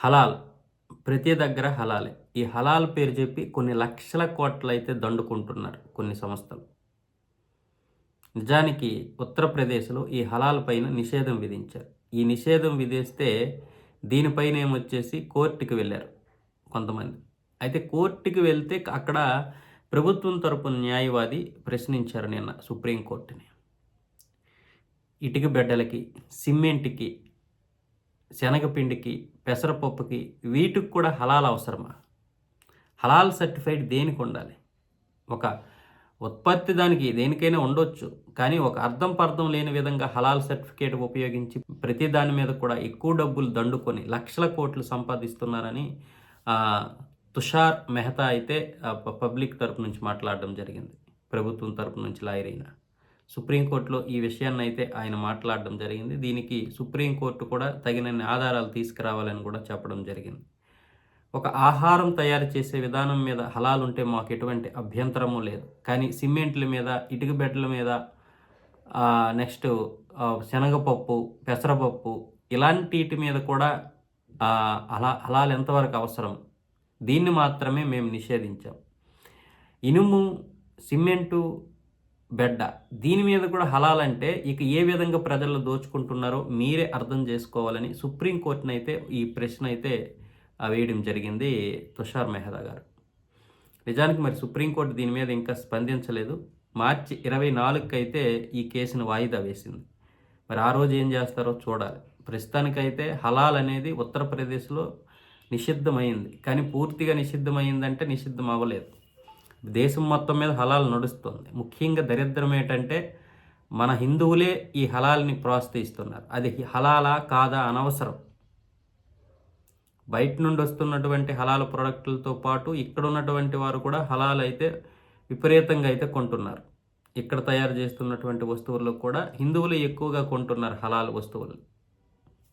హలాల్ ప్రతి దగ్గర హలాలే. ఈ హలాల్ పేరు చెప్పి కొన్ని లక్షల కోట్లు అయితే దండుకుంటున్నారు కొన్ని సంస్థలు. నిజానికి ఉత్తరప్రదేశ్లో ఈ హలాల్ పైన నిషేధం విధించారు. ఈ నిషేధం విధిస్తే దీనిపైన ఏమొచ్చేసి కోర్టుకి వెళ్ళారు కొంతమంది. అయితే కోర్టుకి వెళ్తే అక్కడ ప్రభుత్వం తరపున న్యాయవాది ప్రశ్నించారు నిన్న సుప్రీంకోర్టుని. ఇటుక బిడ్డలకి సిమెంట్కి శనగపిండికి పెసరపప్పుకి వీటికి కూడా హలాల్ అవసరమా? హలాల్ సర్టిఫైడ్ దేనికి ఉండాలి? ఒక ఉత్పత్తి దానికి దేనికైనా ఉండొచ్చు కానీ ఒక అర్థం పర్థం లేని విధంగా హలాల్ సర్టిఫికేట్ ఉపయోగించి ప్రతి దాని మీద కూడా ఎక్కువ డబ్బులు దండుకొని లక్షల కోట్లు సంపాదిస్తున్నారని తుషార్ మెహతా అయితే ప- పబ్లిక్ తరపు నుంచి మాట్లాడడం జరిగింది. ప్రభుత్వం తరపు నుంచి లాయరైనా అయిన. సుప్రీంకోర్టులో ఈ విషయాన్ని అయితే ఆయన మాట్లాడడం జరిగింది. దీనికి సుప్రీంకోర్టు కూడా తగినన్ని ఆధారాలు తీసుకురావాలని కూడా చెప్పడం జరిగింది. ఒక ఆహారం తయారు చేసే విధానం మీద హలాలు ఉంటే మాకు ఎటువంటి అభ్యంతరము లేదు. కానీ సిమెంట్ల మీద ఇటుక బెడ్ల మీద నెక్స్ట్ శనగపప్పు పెసరపప్పు ఇలాంటి వీటి మీద కూడా అలా హలాలు ఎంతవరకు అవసరం? దీన్ని మాత్రమే మేము నిషేధించాం. ఇనుము సిమెంటు బెడ్డ. దీని మీద కూడా హలాల్ అంటే ఇక ఏ విధంగా ప్రజలు దోచుకుంటున్నారో మీరే అర్థం చేసుకోవాలని సుప్రీంకోర్టును అయితే ఈ ప్రశ్న అయితే వేయడం జరిగింది తుషార్ మెహతా గారు. నిజానికి మరి సుప్రీంకోర్టు దీని మీద ఇంకా స్పందించలేదు. మార్చి ఇరవై నాలుగుకి అయితే ఈ కేసును వాయిదా వేసింది. మరి ఆ రోజు ఏం చేస్తారో చూడాలి. ప్రస్తుతానికైతే హలాల్ అనేది ఉత్తరప్రదేశ్లో నిషిద్ధమైంది. కానీ పూర్తిగా నిషిద్ధమైందంటే నిషిద్ధం అవ్వలేదు. దేశం మొత్తం మీద హలాల్ నడుస్తుంది. ముఖ్యంగా దరిద్రం ఏంటంటే మన హిందువులే ఈ హలాల్ని ప్రోత్సహిస్తున్నారు. అది హలాలా కాదా అనవసరం. బయట నుండి వస్తున్నటువంటి హలాల్ ప్రోడక్టులతో పాటు ఇక్కడ ఉన్నటువంటి వారు కూడా హలాల్ అయితే విపరీతంగా అయితే కొంటున్నారు. ఇక్కడ తయారు చేస్తున్నటువంటి వస్తువుల్లో కూడా హిందువులు ఎక్కువగా కొంటున్నారు హలాల్ వస్తువులు.